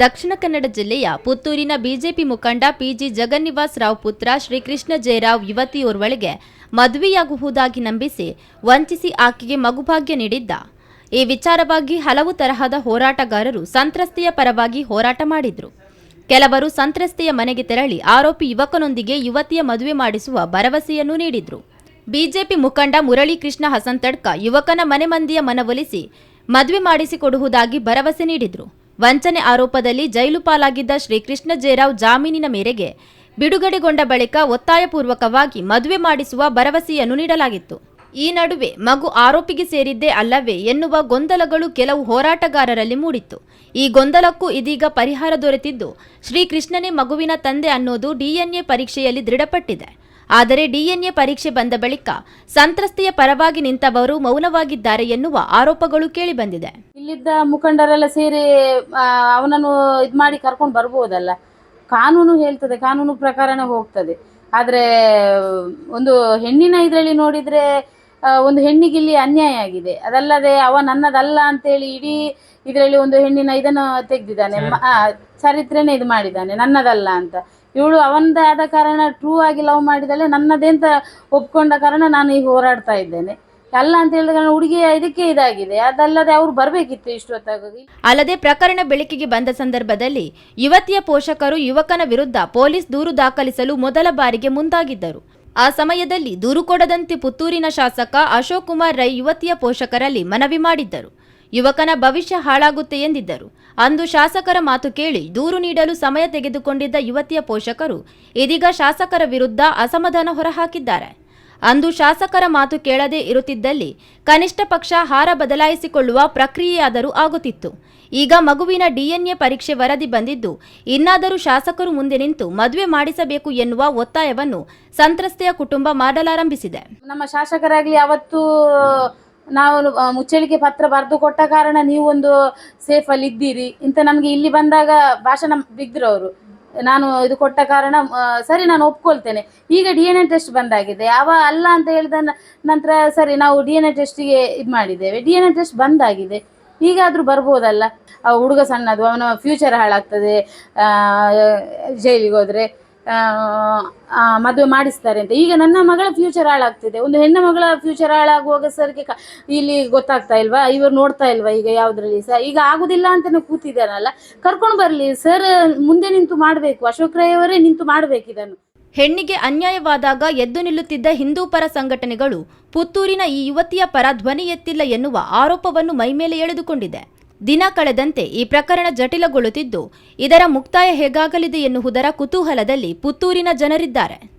ದಕ್ಷಿಣ ಕನ್ನಡ ಜಿಲ್ಲೆಯ ಪುತ್ತೂರಿನ ಬಿಜೆಪಿ ಮುಖಂಡ ಪಿಜಿ ಜಗನ್ನಿವಾಸ್ ರಾವ್ ಪುತ್ರ ಶ್ರೀಕೃಷ್ಣ ಜಯರಾವ್ ಯುವತಿಯೋರ್ವಳಿಗೆ ಮದುವೆಯಾಗುವುದಾಗಿ ನಂಬಿಸಿ ವಂಚಿಸಿ ಆಕೆಗೆ ಮಗುಭಾಗ್ಯ ನೀಡಿದ್ದ. ಈ ವಿಚಾರವಾಗಿ ಹಲವು ತರಹದ ಹೋರಾಟಗಾರರು ಸಂತ್ರಸ್ತೆಯ ಪರವಾಗಿ ಹೋರಾಟ ಮಾಡಿದ್ರು. ಕೆಲವರು ಸಂತ್ರಸ್ತೆಯ ಮನೆಗೆ ತೆರಳಿ ಆರೋಪಿ ಯುವಕನೊಂದಿಗೆ ಯುವತಿಯ ಮದುವೆ ಮಾಡಿಸುವ ಭರವಸೆಯನ್ನು ನೀಡಿದ್ರು. ಬಿಜೆಪಿ ಮುಖಂಡ ಮುರಳೀಕೃಷ್ಣ ಹಸಂತಡ್ಕ ಯುವಕನ ಮನೆ ಮಂದಿಯ ಮನವೊಲಿಸಿ ಮದುವೆ ಮಾಡಿಸಿಕೊಡುವುದಾಗಿ ಭರವಸೆ ನೀಡಿದ್ರು. ವಂಚನೆ ಆರೋಪದಲ್ಲಿ ಜೈಲು ಪಾಲಾಗಿದ್ದ ಶ್ರೀಕೃಷ್ಣ ಜೇರಾವ್ ಜಾಮೀನಿನ ಮೇರೆಗೆ ಬಿಡುಗಡೆಗೊಂಡ ಬಳಿಕ ಒತ್ತಾಯಪೂರ್ವಕವಾಗಿ ಮದುವೆ ಮಾಡಿಸುವ ಭರವಸೆಯನ್ನು ನೀಡಲಾಗಿತ್ತು. ಈ ನಡುವೆ ಮಗು ಆರೋಪಿಗೆ ಸೇರಿದ್ದೇ ಅಲ್ಲವೇ ಎನ್ನುವ ಗೊಂದಲಗಳು ಕೆಲವು ಹೋರಾಟಗಾರರಲ್ಲಿ ಮೂಡಿತ್ತು. ಈ ಗೊಂದಲಕ್ಕೂ ಇದೀಗ ಪರಿಹಾರ ದೊರೆತಿದ್ದು, ಶ್ರೀಕೃಷ್ಣನೇ ಮಗುವಿನ ತಂದೆ ಅನ್ನೋದು ಡಿಎನ್ಎ ಪರೀಕ್ಷೆಯಲ್ಲಿ ದೃಢಪಟ್ಟಿದೆ. ಆದರೆ ಡಿಎನ್ಎ ಪರೀಕ್ಷೆ ಬಂದ ಬಳಿಕ ಸಂತ್ರಸ್ತೆಯ ಪರವಾಗಿ ನಿಂತವರು ಮೌನವಾಗಿದ್ದಾರೆ ಎನ್ನುವ ಆರೋಪಗಳು ಕೇಳಿಬಂದಿದೆ ಇಲ್ಲಿದ್ದ ಮುಖಂಡರೆಲ್ಲ ಸೇರಿ ಅವನನ್ನು ಇದು ಮಾಡಿ ಕರ್ಕೊಂಡು ಬರ್ಬೋದಲ್ಲ? ಕಾನೂನು ಹೇಳ್ತದೆ ಕಾನೂನು ಪ್ರಕಾರನೇ ಹೋಗ್ತದೆ. ಆದರೆ ಒಂದು ಹೆಣ್ಣಿನ ಇದರಲ್ಲಿ ನೋಡಿದರೆ ಒಂದು ಹೆಣ್ಣಿಗೆ ಇಲ್ಲಿ ಅನ್ಯಾಯ ಆಗಿದೆ. ಅದಲ್ಲದೆ ಅವ ನನ್ನದಲ್ಲ ಅಂತೇಳಿ ಇಡೀ ಇದರಲ್ಲಿ ಒಂದು ಹೆಣ್ಣಿನ ಇದನ್ನು ತೆಗೆದಿದ್ದಾನೆ. ಚರಿತ್ರೆನೇ ಇದು ಮಾಡಿದ್ದಾನೆ ನನ್ನದಲ್ಲ ಅಂತ. ಇವಳು ಅವನದೇ ಆದ ಕಾರಣ ಟ್ರೂ ಆಗಿ ಲವ್ ಮಾಡಿದಳೆ. ನನ್ನದೇ ಅಂತ ಒಪ್ಕೊಂಡ ಕಾರಣ ನಾನು ಈಗ ಹೋರಾಡ್ತಾ ಇದ್ದೇನೆ. ಅಲ್ಲ ಅಂತ ಹೇಳಿದ ಕಾರಣ ಹುಡುಗಿಯ ಇದಕ್ಕೆ ಇದಾಗಿದೆ. ಅದಲ್ಲದೆ ಅವ್ರು ಬರಬೇಕಿತ್ತು ಇಷ್ಟೊತ್ತಾಗಿ ಅಲ್ಲದೆ ಪ್ರಕರಣ ಬೆಳಕಿಗೆ ಬಂದ ಸಂದರ್ಭದಲ್ಲಿ ಯುವತಿಯ ಪೋಷಕರು ಯುವಕನ ವಿರುದ್ಧ ಪೊಲೀಸ್ ದೂರು ದಾಖಲಿಸಲು ಮೊದಲ ಬಾರಿಗೆ ಮುಂದಾಗಿದ್ದರು. ಆ ಸಮಯದಲ್ಲಿ ದೂರು ಕೊಡದಂತೆ ಪುತ್ತೂರಿನ ಶಾಸಕ ಅಶೋಕ್ ಕುಮಾರ್ ರೈ ಯುವತಿಯ ಪೋಷಕರಲ್ಲಿ ಮನವಿ ಮಾಡಿದ್ದರು. ಯುವಕನ ಭವಿಷ್ಯ ಹಾಳಾಗುತ್ತೆ ಎಂದಿದ್ದರು. ಅಂದು ಶಾಸಕರ ಮಾತು ಕೇಳಿ ದೂರು ನೀಡಲು ಸಮಯ ತೆಗೆದುಕೊಂಡಿದ್ದ ಯುವತಿಯ ಪೋಷಕರು ಇದೀಗ ಶಾಸಕರ ವಿರುದ್ಧ ಅಸಮಾಧಾನ ಹೊರಹಾಕಿದ್ದಾರೆ. ಅಂದು ಶಾಸಕರ ಮಾತು ಕೇಳದೇ ಇರುತ್ತಿದ್ದಲ್ಲಿ ಕನಿಷ್ಠ ಪಕ್ಷ ಹಾರ ಬದಲಾಯಿಸಿಕೊಳ್ಳುವ ಪ್ರಕ್ರಿಯೆಯಾದರೂ ಆಗುತ್ತಿತ್ತು. ಈಗ ಮಗುವಿನ ಡಿಎನ್ಎ ಪರೀಕ್ಷೆ ವರದಿ ಬಂದಿದ್ದು, ಇನ್ನಾದರೂ ಶಾಸಕರು ಮುಂದೆ ನಿಂತು ಮದುವೆ ಮಾಡಿಸಬೇಕು ಎನ್ನುವ ಒತ್ತಾಯವನ್ನು ಸಂತ್ರಸ್ತೆಯ ಕುಟುಂಬ ಮಾಡಲಾರಂಭಿಸಿದೆ. ನಮ್ಮ ಶಾಸಕರಾಗಿ ಅವತ್ತು ನಾವು ಮುಚ್ಚಳಿಕೆ ಪತ್ರ ಬರೆದು ಕೊಟ್ಟ ಕಾರಣ ಸೇಫ್ ಅಲ್ಲಿ ಇದ್ದೀರಿ ಇಂತ ನಮ್ಗೆ ಇಲ್ಲಿ ಬಂದಾಗ ಭಾಷಣ ಬಿದ್ರು ಅವರು. ನಾನು ಇದು ಕೊಟ್ಟ ಕಾರಣ ಸರಿ ನಾನು ಒಪ್ಕೊಳ್ತೇನೆ. ಈಗ ಡಿ ಎನ್ ಎ ಟೆಸ್ಟ್ ಬಂದಾಗಿದೆ. ಅವ ಅಲ್ಲ ಅಂತ ಹೇಳಿದ ನಂತರ ಸರಿ ನಾವು ಡಿ ಎನ್ ಎ ಟೆಸ್ಟಿಗೆ ಇದು ಮಾಡಿದ್ದೇವೆ. ಡಿ ಎನ್ ಎ ಟೆಸ್ಟ್ ಬಂದಾಗಿದೆ. ಈಗಾದ್ರೂ ಬರ್ಬೋದಲ್ಲ? ಆ, ಹುಡುಗ ಸಣ್ಣದು, ಅವನ ಫ್ಯೂಚರ್ ಹಾಳಾಗ್ತದೆ. ಜೈಲಿಗೆ ಹೋದ್ರೆ. ಮದುವೆ ಮಾಡಿಸ್ತಾರೆ ಅಂತ. ಈಗ ನನ್ನ ಮಗಳ ಫ್ಯೂಚರ್ ಹಾಳಾಗ್ತಿದೆ. ಒಂದು ಹೆಣ್ಣು ಮಗಳ ಫ್ಯೂಚರ್ ಹಾಳಾಗುವಾಗ ಸರ್ಗೆ ಇಲ್ಲಿ ಗೊತ್ತಾಗ್ತಾ ಇಲ್ವಾ? ಇವರು ನೋಡ್ತಾ ಇಲ್ವಾ ಈಗ ಯಾವುದ್ರಲ್ಲಿ ಸಹ ಈಗ ಆಗುದಿಲ್ಲ ಅಂತಾನೆ ಕೂತಿದ್ದಾನಲ್ಲ ಕರ್ಕೊಂಡು ಬರಲಿ ಸರ್ ಮುಂದೆ ನಿಂತು ಮಾಡಬೇಕು. ಅಶೋಕ್ ರೈ ಅವರೇ ನಿಂತು ಮಾಡ್ಬೇಕು ಇದನ್ನು. ಹೆಣ್ಣಿಗೆ ಅನ್ಯಾಯವಾದಾಗ ಎದ್ದು ನಿಲ್ಲುತ್ತಿದ್ದ ಹಿಂದೂ ಪರ ಸಂಘಟನೆಗಳು ಪುತ್ತೂರಿನ ಈ ಯುವತಿಯ ಪರ ಧ್ವನಿ ಎತ್ತಿಲ್ಲ ಎನ್ನುವ ಆರೋಪವನ್ನು ಮೈಮೇಲೆ ಎಳೆದುಕೊಂಡಿದೆ. ದಿನ ಕಳೆದಂತೆ ಈ ಪ್ರಕರಣ ಜಟಿಲಗೊಳ್ಳುತ್ತಿದ್ದು ಇದರ ಮುಕ್ತಾಯ ಹೇಗಾಗಲಿದೆ ಎನ್ನುವುದರ ಕುತೂಹಲದಲ್ಲಿ ಪುತ್ತೂರಿನ ಜನರಿದ್ದಾರೆ.